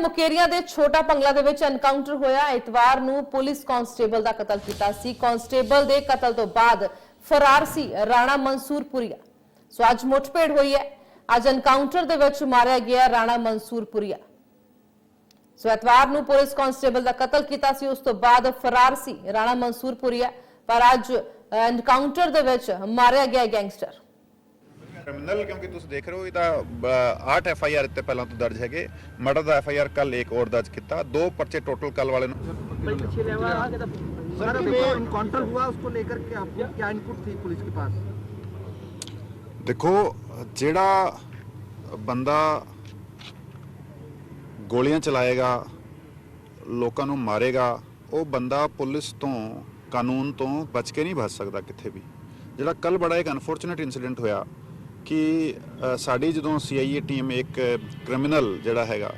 ਮੁਕੇਰੀਆਂ ਦੇ ਛੋਟਾ ਪੰਗਲਾ ਦੇ ਵਿੱਚ ਐਨਕਾਊਂਟਰ ਹੋਇਆ। ਇਤਵਾਰ ਨੂੰ ਪੁਲਿਸ ਕਾਂਸਟੇਬਲ ਦਾ ਕਤਲ ਕੀਤਾ ਸੀ। ਕਾਂਸਟੇਬਲ ਦੇ ਕਤਲ ਤੋਂ ਬਾਅਦ ਫਰਾਰ ਸੀ ਰਾਣਾ ਮਨਸੂਰਪੁਰੀਆ ਸੋ ਅੱਜ ਮੁੱਠਭੇੜ ਹੋਈ ਹੈ। ਅੱਜ ਐਨਕਾਊਂਟਰ ਦੇ ਵਿੱਚ ਮਾਰਿਆ ਗਿਆ ਰਾਣਾ ਮਨਸੂਰਪੁਰੀਆ ਸੋ ਐਤਵਾਰ ਨੂੰ ਪੁਲਿਸ ਕਾਂਸਟੇਬਲ ਦਾ ਕਤਲ ਕੀਤਾ ਸੀ। ਉਸ ਤੋਂ ਬਾਅਦ ਫਰਾਰ ਸੀ ਰਾਣਾ ਮਨਸੂਰਪੁਰੀਆ ਪਰ ਅੱਜ ਐਨਕਾਊਂਟਰ ਦੇ ਵਿੱਚ ਮਾਰਿਆ ਗਿਆ ਗੈਂਗਸਟਰ। ਕ੍ਰਿਮੀਨਲ ਕਿਉਂਕਿ ਤੁਸੀਂ ਦੇਖ ਰਹੇ ਹੋ ਇਹ ਤਾਂ 8 ਐਫ ਆਈ ਆਰ ਇੱਥੇ ਪਹਿਲਾਂ ਤੋਂ ਦਰਜ ਹੈਗੇ ਮਰਡਰ ਦਾ ਐਫ ਆਈ ਆਰ ਕੱਲ ਇੱਕ ਹੋਰ ਦਰਜ ਕੀਤਾ ਦੋ ਪਰਚੇ ਟੋਟਲ ਕੱਲ ਵਾਲੇ ਨੂੰ सर अभी जो इनकाउंटर हुआ उसको लेकर के आपको क्या इनपुट थी पुलिस के पास ਦੇਖੋ ਜਿਹੜਾ ਬੰਦਾ ਗੋਲੀਆਂ ਚਲਾਏਗਾ ਲੋਕਾਂ ਨੂੰ ਮਾਰੇਗਾ ਉਹ ਬੰਦਾ ਪੁਲਿਸ ਤੋਂ ਕਾਨੂੰਨ ਤੋਂ ਬਚ ਕੇ ਨਹੀਂ ਬਚ ਸਕਦਾ ਕਿੱਥੇ ਵੀ ਜਿਹੜਾ ਕੱਲ ਬੜਾ ਇੱਕ ਅਨਫੋਰਚੂਨੇਟ ਇਨਸੀਡੈਂਟ ਹੋਇਆ ਕਿ ਸਾਡੀ ਜਦੋਂ ਸੀਆਈਏ ਟੀਮ ਇੱਕ ਕ੍ਰਿਮੀਨਲ ਜਿਹੜਾ ਹੈਗਾ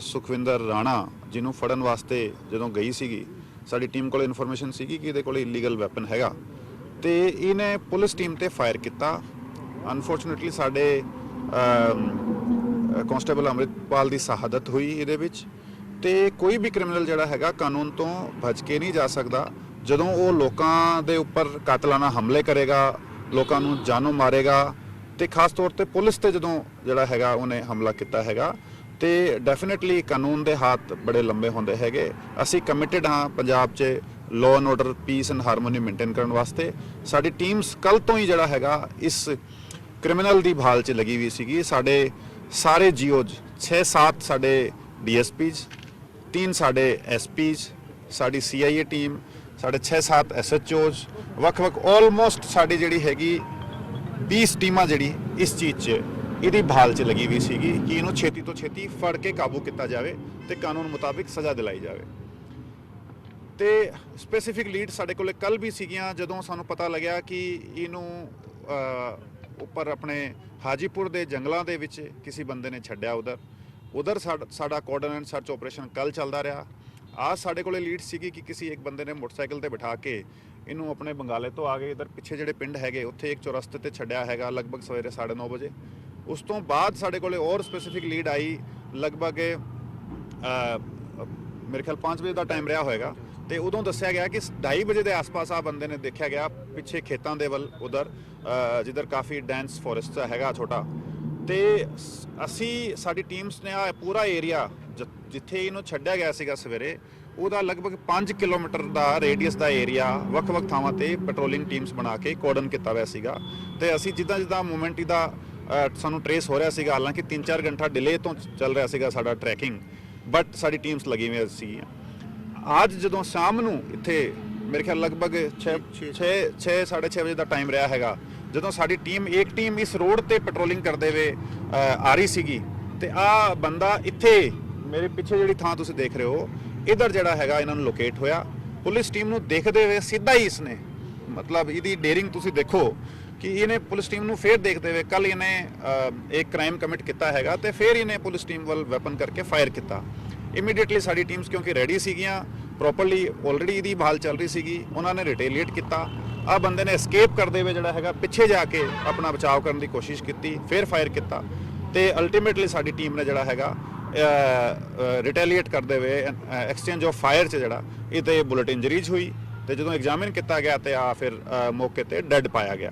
ਸੁਖਵਿੰਦਰ ਰਾਣਾ ਜਿਹਨੂੰ ਫੜਨ ਵਾਸਤੇ ਜਦੋਂ ਗਈ ਸੀਗੀ, ਸਾਡੀ ਟੀਮ ਕੋਲ ਇਨਫੋਰਮੇਸ਼ਨ ਸੀਗੀ ਕਿ ਇਹਦੇ ਕੋਲ ਇਲੀਗਲ ਵੈਪਨ ਹੈਗਾ। ਤੇ ਇਹਨੇ ਪੁਲਿਸ ਟੀਮ ਤੇ ਫਾਇਰ ਕੀਤਾ। ਅਨਫੋਰਚੂਨੇਟਲੀ ਸਾਡੇ ਕਨਸਟੇਬਲ ਅੰਮ੍ਰਿਤਪਾਲ ਦੀ ਸ਼ਹਾਦਤ ਹੋਈ ਇਹਦੇ ਵਿੱਚ। ਤੇ ਕੋਈ ਵੀ ਕ੍ਰਿਮੀਨਲ ਜਿਹੜਾ ਹੈਗਾ ਕਾਨੂੰਨ ਤੋਂ ਬਚ ਕੇ ਨਹੀਂ ਜਾ ਸਕਦਾ। ਜਦੋਂ ਉਹ ਲੋਕਾਂ ਦੇ ਉੱਪਰ ਕਾਤਲਾਨਾ ਹਮਲੇ ਕਰੇਗਾ, ਲੋਕਾਂ ਨੂੰ ਜਾਨੋਂ ਮਾਰੇਗਾ ਤੇ ਖਾਸ ਤੌਰ ਤੇ ਪੁਲਿਸ ਤੇ ਜਦੋਂ ਜਿਹੜਾ ਹੈਗਾ ਉਹਨੇ ਹਮਲਾ ਕੀਤਾ ਹੈਗਾ, ਤੇ ਡੈਫੀਨਿਟਲੀ ਕਾਨੂੰਨ ਦੇ ਹੱਥ ਬੜੇ ਲੰਬੇ ਹੁੰਦੇ ਹੈਗੇ। ਅਸੀਂ ਕਮਿਟਿਡ ਹਾਂ ਪੰਜਾਬ 'ਚ law and order peace and harmony maintain ਕਰਨ ਵਾਸਤੇ। ਸਾਡੀ ਟੀਮਸ ਕੱਲ ਤੋਂ ਹੀ ਜਿਹੜਾ ਹੈਗਾ, ਇਸ ਕ੍ਰਿਮੀਨਲ ਦੀ ਭਾਲ 'ਚ ਲੱਗੀ ਹੋਈ ਸੀਗੀ। ਸਾਡੇ ਸਾਰੇ ਜੀਓਜ 6-7 ਸਾਡੇ ਡੀਐਸਪੀਜ਼, ਤਿੰਨ ਸਾਡੇ ਐਸਪੀਜ਼, ਸਾਡੀ ਸੀਆਈਏ ਟੀਮ ਸਾਡੇ 6-7 ਐਸਐਚਓਜ਼, ਵੱਖ-ਵੱਖ ਆਲਮੋਸਟ ਸਾਡੀ ਜਿਹੜੀ ਹੈਗੀ 20 ਟੀਮਾਂ ਜਿਹੜੀ ਇਸ ਚੀਜ਼ 'ਚ ਇਹਦੀ ਭਾਲ 'ਚ ਲੱਗੀ ਹੋਈ ਸੀਗੀ ਕਿ ਇਹਨੂੰ ਛੇਤੀ ਤੋਂ ਛੇਤੀ ਫੜ ਕੇ ਕਾਬੂ ਕੀਤਾ ਜਾਵੇ ਤੇ ਕਾਨੂੰਨ ਮੁਤਾਬਿਕ ਸਜ਼ਾ ਦਿਲਾਈ ਜਾਵੇ। ਤੇ ਸਪੈਸੀਫਿਕ ਲੀਡ ਸਾਡੇ ਕੋਲੇ ਕੱਲ ਵੀ ਸੀਗੀਆਂ ਜਦੋਂ ਸਾਨੂੰ ਪਤਾ ਲੱਗਿਆ ਕਿ ਇਹਨੂੰ ਅਹ, ਉੱਪਰ ਆਪਣੇ ਹਾਜੀਪੁਰ ਦੇ ਜੰਗਲਾਂ ਦੇ ਵਿੱਚ ਕਿਸੇ ਬੰਦੇ ਨੇ ਛੱਡਿਆ ਉਧਰ। ਉਧਰ ਸਾਡਾ ਕੋਆਰਡੀਨੇਟ ਸਰਚ ਆਪਰੇਸ਼ਨ ਕੱਲ ਚੱਲਦਾ ਰਿਹਾ। ਆ ਸਾਡੇ ਕੋਲੇ ਲੀਡ ਸੀਗੀ ਕਿ ਕਿਸੇ ਇੱਕ ਬੰਦੇ ਨੇ ਮੋਟਰਸਾਈਕਲ ਤੇ ਬਿਠਾ ਕੇ ਇਹਨੂੰ ਆਪਣੇ ਬੰਗਾਲੇ ਤੋਂ ਆ ਕੇ ਇਧਰ ਪਿੱਛੇ ਜਿਹੜੇ ਪਿੰਡ ਹੈਗੇ, ਉੱਥੇ ਇੱਕ ਚੌਰਸਤੇ ਤੇ ਛੱਡਿਆ ਹੈਗਾ ਲਗਭਗ ਸਵੇਰੇ 9:30 ਵਜੇ। ਉਸ ਤੋਂ ਬਾਅਦ ਸਾਡੇ ਕੋਲੇ ਹੋਰ ਸਪੈਸੀਫਿਕ ਲੀਡ ਆਈ, ਲਗਭਗ ਮੇਰੇ ਖਿਆਲ 5 ਵਜੇ ਦਾ ਟਾਈਮ ਰਿਹਾ ਹੋਏਗਾ। ਤੇ ਉਦੋਂ ਦੱਸਿਆ ਗਿਆ ਕਿ 2:30 ਵਜੇ ਦੇ ਆਸ-ਪਾਸ ਆ ਬੰਦੇ ਨੇ ਦੇਖਿਆ ਗਿਆ, ਪਿੱਛੇ ਖੇਤਾਂ ਦੇ ਵੱਲ, ਉਧਰ ਜਿੱਧਰ ਕਾਫੀ ਡੈਂਸ ਫੋਰੈਸਟ ਹੈਗਾ ਛੋਟਾ। ਤੇ ਸ- ਅਸੀਂ, ਸਾਡੀ ਟੀਮਸ ਨੇ ਆ ਪੂਰਾ ਏਰੀਆ ਜਿੱਥੇ ਇਹਨੂੰ ਛੱਡਿਆ ਗਿਆ ਸੀਗਾ ਸਵੇਰੇ ਉਹਦਾ ਲਗਭਗ 5 ਕਿਲੋਮੀਟਰ ਦਾ ਰੇਡੀਅਸ ਦਾ ਏਰੀਆ ਵੱਖ-ਵੱਖ ਥਾਵਾਂ ਤੇ ਪੈਟਰੋਲਿੰਗ ਟੀਮਸ ਬਣਾ ਕੇ ਕੋਡਨ ਕੀਤਾ ਹੋਇਆ ਸੀਗਾ। ਤੇ ਅਸੀਂ ਜਿੱਦਾਂ ਜਿੱਦਾਂ ਮੂਵਮੈਂਟ ਇਹਦਾ ਸਾਨੂੰ ਟਰੇਸ ਹੋ ਰਿਹਾ ਸੀਗਾ ਹਾਲਾਂਕਿ 3-4 ਘੰਟਾ ਡਿਲੇ ਤੋਂ ਚੱਲ ਰਿਹਾ ਸੀਗਾ ਸਾਡਾ ਟਰੈਕਿੰਗ ਬਟ ਸਾਡੀ ਟੀਮਸ ਲੱਗੀ ਹੋਈਆਂ ਸੀਗੀਆਂ। ਅੱਜ ਜਦੋਂ ਸ਼ਾਮ ਨੂੰ ਇੱਥੇ ਮੇਰੇ ਖਿਆਲ ਲਗਭਗ 6 6 6 6:30 ਵਜੇ ਦਾ ਟਾਈਮ ਰਿਹਾ ਹੈਗਾ ਜਦੋਂ ਸਾਡੀ ਟੀਮ ਇੱਕ ਟੀਮ ਇਸ ਰੋਡ ਤੇ ਪੈਟਰੋਲਿੰਗ ਕਰਦੇ ਹੋਏ ਅ, ਆ ਰਹੀ ਸੀਗੀ ਤੇ ਆ ਬੰਦਾ ਇੱਥੇ ਮੇਰੇ ਪਿੱਛੇ ਜਿਹੜੀ ਥਾਂ ਤੁਸੀਂ ਦੇਖ ਰਹੇ ਹੋ ਇਧਰ ਜਿਹੜਾ ਹੈਗਾ ਇਹਨਾਂ ਨੂੰ ਲੋਕੇਟ ਹੋਇਆ। ਪੁਲਿਸ ਟੀਮ ਨੂੰ ਦੇਖਦੇ ਹੋਏ ਸਿੱਧਾ ਹੀ ਇਸਨੇ ਮਤਲਬ ਇਹਦੀ ਡੇਰਿੰਗ ਤੁਸੀਂ ਦੇਖੋ ਕਿ ਇਹਨੇ ਪੁਲਿਸ ਟੀਮ ਨੂੰ ਫੇਰ ਦੇਖਦੇ ਹੋਏ ਕੱਲ ਇਹਨੇ ਅ, ਇੱਕ ਕ੍ਰਾਈਮ ਕਮਿਟ ਕੀਤਾ ਹੈਗਾ ਤੇ ਫੇਰ ਇਹਨੇ ਪੁਲਿਸ ਟੀਮ ਵੱਲ ਵੈਪਨ ਕਰਕੇ ਫਾਇਰ ਕੀਤਾ। ਇਮੀਡੀਏਟਲੀ ਸਾਡੀ ਟੀਮਸ ਕਿਉਂਕਿ ਰੈਡੀ ਸੀਗੀਆਂ ਪ੍ਰੋਪਰਲੀ ਆਲਰੇਡੀ ਇਹਦੀ ਬਹਾਲ ਚੱਲ ਰਹੀ ਸੀਗੀ ਉਹਨਾਂ ਨੇ ਰਿਟੇਲੀਏਟ ਕੀਤਾ। ਆ ਬੰਦੇ ਨੇ ਐਸਕੇਪ ਕਰਦੇ ਹੋਏ ਜਿਹੜਾ ਹੈਗਾ ਪਿੱਛੇ ਜਾ ਕੇ ਆਪਣਾ ਬਚਾਅ ਕਰਨ ਦੀ ਕੋਸ਼ਿਸ਼ ਕੀਤੀ ਫਿਰ ਫਾਇਰ ਕੀਤਾ। ਤੇ ਅਲਟੀਮੇਟਲੀ ਸਾਡੀ ਟੀਮ ਨੇ ਜਿਹੜਾ ਹੈਗਾ ਰਿਟੈਲੀਏਟ ਕਰਦੇ ਹੋਏ ਐਕਸਚੇਂਜ ਆਫ ਫਾਇਰ ਚ ਜਿਹੜਾ, ਇਹ ਤੇ ਬੁਲਟ ਇੰਜਰੀਜ਼ ਹੋਈ ਤੇ ਜਦੋਂ ਐਗਜ਼ਾਮਿਨ ਕੀਤਾ ਗਿਆ ਤੇ ਆ ਫਿਰ ਮੌਕੇ ਤੇ ਡੈੱਡ ਪਾਇਆ ਗਿਆ।